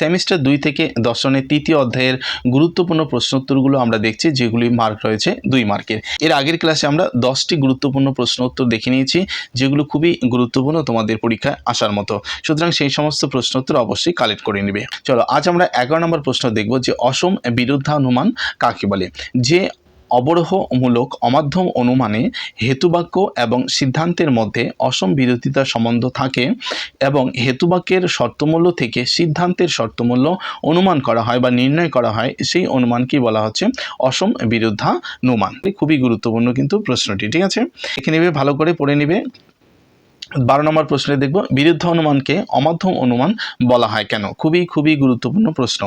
Semester দুই থেকে দর্শনের তৃতীয় অধ্যায়ের গুরুত্বপূর্ণ প্রশ্নোত্তরগুলো আমরা দেখছি, যেগুলি মার্ক রয়েছে দুই মার্কের। এর আগের ক্লাসে আমরা দশটি গুরুত্বপূর্ণ প্রশ্নোত্তর দেখে নিয়েছি, যেগুলো খুবই গুরুত্বপূর্ণ তোমাদের পরীক্ষায় আসার মতো। সুতরাং সেই সমস্ত প্রশ্নোত্তর অবশ্যই কালেক্ট করে নেবে। চলো, আজ আমরা এগারো নম্বর প্রশ্ন দেখব যে অসম বিরুদ্ধানুমান কাকে বলে? যে অবরোহমূলক অমাধ্যম অনুমানে হেতুবাক্য এবং সিদ্ধান্তের মধ্যে অসম বিরোধিতার সম্বন্ধ থাকে এবং হেতুবাক্যের শর্তমূল্য থেকে সিদ্ধান্তের শর্তমূল্য অনুমান করা হয় বা নির্ণয় করা হয়, সেই অনুমানকে বলা হচ্ছে অসম বিরুদ্ধানুমান। খুবই গুরুত্বপূর্ণ কিন্তু প্রশ্নটি, ঠিক আছে? এখানে ভালো করে পড়ে নেবে। বারো নম্বর প্রশ্নে দেখব, বিরুদ্ধ অনুমানকে অমাধ্যম অনুমান বলা হয় কেন? খুবই খুবই গুরুত্বপূর্ণ প্রশ্ন।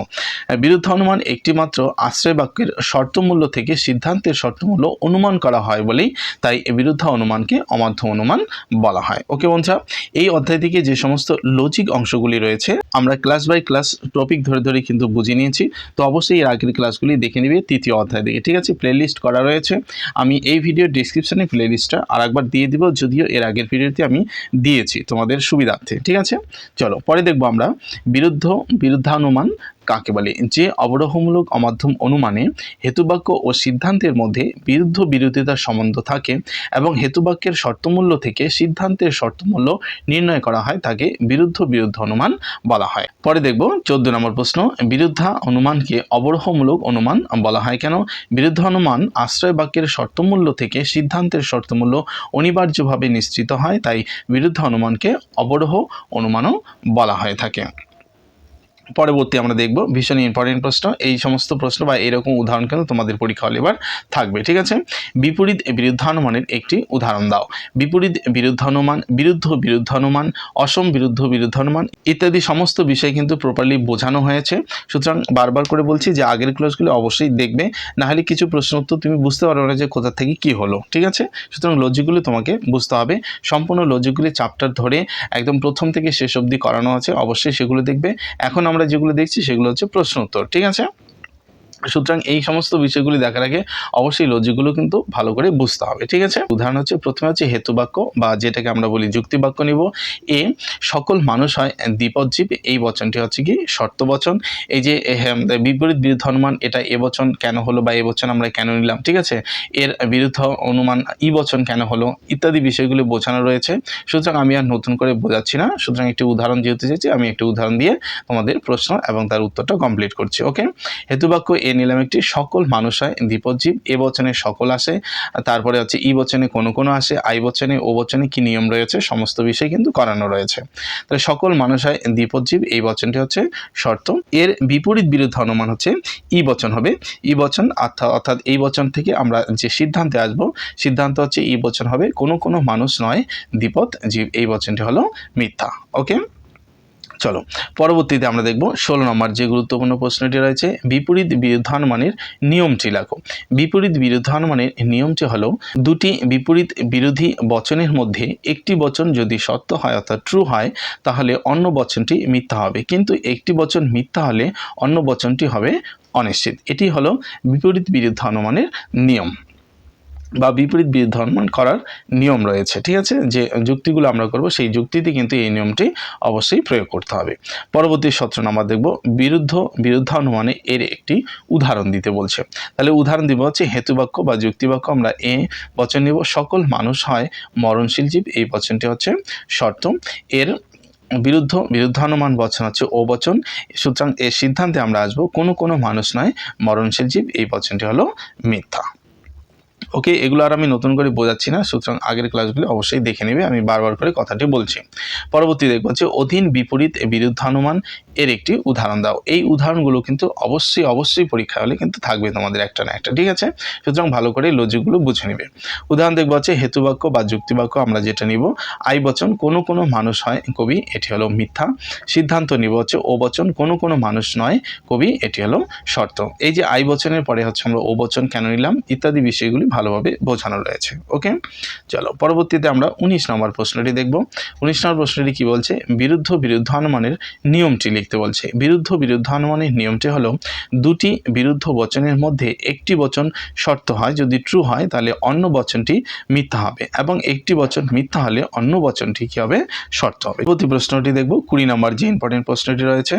বিরুদ্ধ অনুমান একটিমাত্র আশ্রয় বাক্যের শর্তমূল্য থেকে সিদ্ধান্তের শর্তমূল্য অনুমান করা হয় বলেই তাই বিরুদ্ধ অনুমানকে অমাধ্যম অনুমান বলা হয়। ওকে বন্ধুরা, এই অধ্যায় থেকে যে সমস্ত লজিক অংশগুলি রয়েছে, আমরা ক্লাস বাই ক্লাস টপিক ধরে ধরে কিন্তু বুঝে নিয়েছি। তো অবশ্যই এর আগের ক্লাসগুলি দেখে নিবে তৃতীয় অধ্যায় থেকে। ঠিক আছে প্লেলিস্ট করা রয়েছে। আমি এই ভিডিওর ডিসক্রিপশনে প্লেলিস্টটা আর একবার দিয়ে দিব। যদিও এর আগের ভিডিওতে আমি দিয়েছি তোমাদের সুবিধার্থে ঠিক আছে? চলো পরে দেখব আমরা বিরুদ্ধ বিরুদ্ধানুমান কাকে বলে? যে অবরোহমূলক অমাধ্যম অনুমানে হেতুবাক্য ও সিদ্ধান্তের মধ্যে বিরুদ্ধ বিরোধিতার সম্বন্ধ থাকে এবং হেতুবাক্যের শর্তমূল্য থেকে সিদ্ধান্তের শর্তমূল্য নির্ণয় করা হয়, তাকে বিরুদ্ধ বিরুদ্ধ অনুমান বলা হয়। পরে দেখব চোদ্দ নম্বর প্রশ্ন, বিরুদ্ধা অনুমানকে অবরোহমূলক অনুমান বলা হয় কেন? বিরুদ্ধ অনুমান আশ্রয় বাক্যের শর্তমূল্য থেকে সিদ্ধান্তের শর্তমূল্য অনিবার্যভাবে নিশ্চিত হয়, তাই বিরুদ্ধ অনুমানকে অবরোহ অনুমানও বলা হয়ে থাকে। পরবর্তী আমরা দেখব ভীষণ ইম্পর্টেন্ট প্রশ্ন। এই সমস্ত প্রশ্ন বা এরকম উদাহরণ কিন্তু তোমাদের পরীক্ষা হলে এবার থাকবে, ঠিক আছে? বিপরীত বিরুদ্ধানুমানের একটি উদাহরণ দাও। বিপরীত বিরুদ্ধানুমান, বিরুদ্ধ বিরুদ্ধানুমান, অসম বিরুদ্ধ বিরুদ্ধানুমান ইত্যাদি সমস্ত বিষয় কিন্তু প্রপারলি বোঝানো হয়েছে। সুতরাং বারবার করে বলছি যে আগের ক্লাসগুলো অবশ্যই দেখবে নাহলে কিছু প্রশ্ন উত্তর তুমি বুঝতে পারবে না যে কোথা থেকে কি হলো, ঠিক আছে? সুতরাং লজিকগুলো তোমাকে বুঝতে হবে। সম্পূর্ণ লজিকগুলি চ্যাপ্টার ধরে একদম প্রথম থেকে শেষ অবধি করানো আছে, অবশ্যই সেগুলো দেখবে। এখন আমরা যেগুলো দেখছি সেগুলো হচ্ছে প্রশ্ন উত্তর ঠিক আছে? সুতরাং এই সমস্ত বিষয়গুলি দেখার আগে অবশ্যই লজিকগুলো কিন্তু ভালো করে বুঝতে হবে, ঠিক আছে? উদাহরণ হচ্ছে, প্রথমে হচ্ছে হেতুবাক্য বা যেটাকে আমরা বলি যুক্তিবাক্য নিব। এ, সকল মানুষ হয় দ্বিপদজীব, এই বচনটি হচ্ছে কি শর্ত বচন। এই যে বিপরীত বিরুদ্ধ অনুমান, এটা এ বচন কেন হলো বা এ বচন আমরা কেন নিলাম, ঠিক আছে? এর বিরুদ্ধ অনুমান, ই বচন কেন হলো, ইত্যাদি বিষয়গুলি বোঝানো রয়েছে। সুতরাং আমি আর নতুন করে বোঝাচ্ছি না, সুতরাং একটি উদাহরণ যেহেতু চেয়েছি, আমি একটি উদাহরণ দিয়ে তোমাদের প্রশ্ন এবং তার উত্তরটা কমপ্লিট করছি ওকে হেতুবাক্য এ নিলাম একটি সকল মানুষ হয়, দ্বিপদজীব, এ বচনে সকল আসে, তারপরে হচ্ছে ই বচনে কোনো কোনো আসে, আই বচনে, ও বচনে কী নিয়ম রয়েছে, সমস্ত বিষয় কিন্তু করানো রয়েছে। তাহলে সকল মানুষ হয়, দ্বিপদজীব, এই বচনটি হচ্ছে শর্ত। এর বিপরীত বিরুদ্ধ অনুমান হচ্ছে ই বচন হবে। ই বচন অর্থাৎ অর্থাৎ এই বচন থেকে আমরা যে সিদ্ধান্তে আসব, সিদ্ধান্ত হচ্ছে ই বচন হবে। কোনো কোনো মানুষ নয় দ্বিপদ জীব এই বচনটি হলো মিথ্যা। ওকে? চলো, পরবর্তীতে আমরা দেখব ষোলো নম্বর যে গুরুত্বপূর্ণ প্রশ্নটি রয়েছে, বিপরীত বিরুদ্ধানুমানের নিয়মটি লেখো। বিপরীত বিরুদ্ধানুমানের নিয়মটি হলো, দুটি বিপরীত বিরোধী বচনের মধ্যে একটি বচন যদি সত্য হয় অর্থাৎ ট্রু হয়, তাহলে অন্য বচনটি মিথ্যা হবে। কিন্তু একটি বচন মিথ্যা হলে অন্য বচনটি হবে অনিশ্চিত। এটি হলো বিপরীত বিরুদ্ধানুমানের নিয়ম। বা বিপরীত বিরুদ্ধ অনুমান করার নিয়ম রয়েছে, ঠিক আছে? যে যুক্তিগুলো আমরা করব, সেই যুক্তিতে কিন্তু এই নিয়মটি অবশ্যই প্রয়োগ করতে হবে। পরবর্তী সত্র নাম্বার দেখব, বিরুদ্ধ, বিরুদ্ধানুমানে এর একটি উদাহরণ দিতে বলছে। তাহলে উদাহরণ দিব হচ্ছে, হেতুবাক্য বা যুক্তিবাক্য আমরা এ বচন নিব, সকল মানুষ হয় মরণশীল জীব, এই বচনটি হচ্ছে শর্ত এর বিরুদ্ধ, বিরুদ্ধানুমান বচন হচ্ছে ও বচন। সুতরাং এর সিদ্ধান্তে আমরা আসব, কোনো কোনো মানুষ নয় মরণশীল জীব, এই বচনটি হলো মিথ্যা। ওকে, এগুলো আর আমি নতুন করে বোঝাচ্ছি না, সুতরাং আগের ক্লাসগুলি অবশ্যই দেখে নেবে, আমি বারবার করে কথাটি বলছি। পরবর্তী দেখব হচ্ছে অধীন বিপরীত বিরুদ্ধানুমান এর একটি উদাহরণ দাও। এই উদাহরণগুলো কিন্তু অবশ্যই অবশ্যই পরীক্ষা হলে কিন্তু থাকবে তোমাদের একটা না একটা, ঠিক আছে? সুতরাং ভালো করে লজিকগুলো বুঝে নেবে। উদাহরণ দেখব হচ্ছে হেতুবাক্য বা যুক্তিবাক্য আমরা যেটা নিব। আই বচন, কোনো কোনো মানুষ হয়, কবি, এটি হলো মিথ্যা। সিদ্ধান্ত নিব হচ্ছে ও বচন, কোনো কোনো মানুষ নয়, কবি, এটি হলো শর্ত। এই যে আই বচনের পরে হচ্ছে আমরা ও বচন কেন নিলাম, ইত্যাদি বিষয়গুলি ভালোভাবে বোঝানো রয়েছে, ওকে? চলো, পরবর্তীতে আমরা উনিশ নম্বর প্রশ্নটি দেখব। উনিশ নম্বর প্রশ্নটি কি বলছে? বিরুদ্ধ বিরুদ্ধানুমানের নিয়মটি লিখতে বলছে। বিরুদ্ধ বিরুদ্ধানুমানের নিয়মটি হলো, দুটি বিরুদ্ধ বচনের মধ্যে একটি বচন শর্ত হয়, যদি ট্রু হয় তাহলে অন্য বচনটি মিথ্যা হবে এবং একটি বচন মিথ্যা হলে অন্য বচনটি কী হবে? শর্ত হবে। প্রতি প্রশ্নটি দেখব, কুড়ি নম্বর যে ইম্পর্টেন্ট প্রশ্নটি রয়েছে,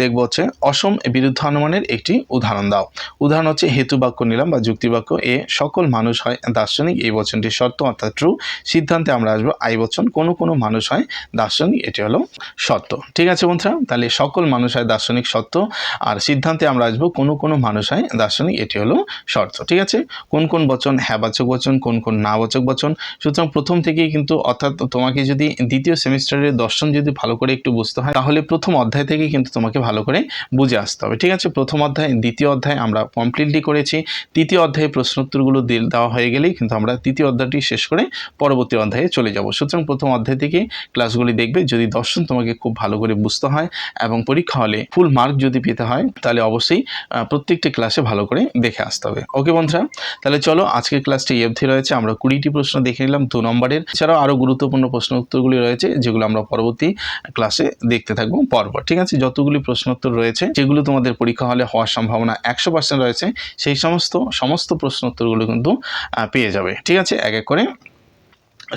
দেখব হচ্ছে, অসম বিরুদ্ধানুমানের একটি উদাহরণ দাও। উদাহরণ হচ্ছে, হেতু বাক্য নিলাম বা যুক্তিবাক্য এ সকল মানুষ হয় দার্শনিক, এই বচনটি শর্ত অর্থাৎ ট্রু সিদ্ধান্তে আমরা আসব, আই বচন, কোনো কোনো মানুষ হয় দার্শনিক, এটি হলো সত্য ঠিক আছে বন্ধুরা, তাহলে সকল মানুষ হয় দার্শনিক সত্য, আর সিদ্ধান্তে আমরা আসব কোনো কোনো মানুষ হয় দার্শনিক, এটি হলো শর্ত, ঠিক আছে? কোন কোন বচন হ্যাবাচক বচন, কোন কোন নাবাচক বচন? সুতরাং প্রথম থেকেই কিন্তু, অর্থাৎ তোমাকে যদি দ্বিতীয় সেমিস্টারের দর্শন যদি ভালো করে একটু বুঝতে হয়, তাহলে প্রথম অধ্যায় থেকেই কিন্তু তোমাকে ভালো করে বুঝে আসতে হবে, ঠিক আছে? প্রথম অধ্যায়, দ্বিতীয় অধ্যায় আমরা কমপ্লিটলি করেছি, তৃতীয় অধ্যায়ে প্রশ্নোত্তরগুলো দেওয়া হয়ে গেলেই কিন্তু আমরা তৃতীয় অধ্যায়টি শেষ করে পরবর্তী অধ্যায়ে চলে যাব, সুতরাং প্রথম অধ্যায় থেকে ক্লাসগুলি দেখবে, যদি দর্শন তোমাকে খুব ভালো করে বুঝতে হয় এবং পরীক্ষা হলে ফুল মার্ক যদি পেতে হয়, তাহলে অবশ্যই প্রত্যেকটি ক্লাসে ভালো করে দেখে আসতে হবে। ওকে বন্ধুরা, তাহলে চলো আজকের ক্লাসটি অবধি রয়েছে, আমরা কুড়িটি প্রশ্ন দেখে নিলাম, দু নম্বরের। এছাড়াও আরও গুরুত্বপূর্ণ প্রশ্ন উত্তরগুলি রয়েছে, যেগুলো আমরা পরবর্তী ক্লাসে দেখতে থাকব পরপর। ঠিক আছে? যতগুলি প্রশ্ন উত্তর রয়েছে, যেগুলো তোমাদের পরীক্ষা হলে হওয়ার সম্ভাবনা একশো পার্সেন্ট রয়েছে, সেই সমস্ত সমস্ত প্রশ্ন উত্তরগুলো কিন্তু পেয়ে যাবে। ঠিক আছে? এক এক করে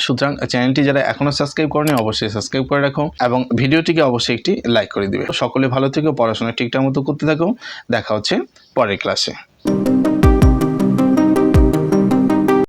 সুতরাং চ্যানেলটি যারা এখনও সাবস্ক্রাইব করেনি, অবশ্যই সাবস্ক্রাইব করে রাখো এবং ভিডিওটিকে অবশ্যই একটি লাইক করে দিবে। সকলে ভালো থেকো, পড়াশোনা ঠিকঠাক মতো করতে থাকো। দেখা হচ্ছে পরের ক্লাসে।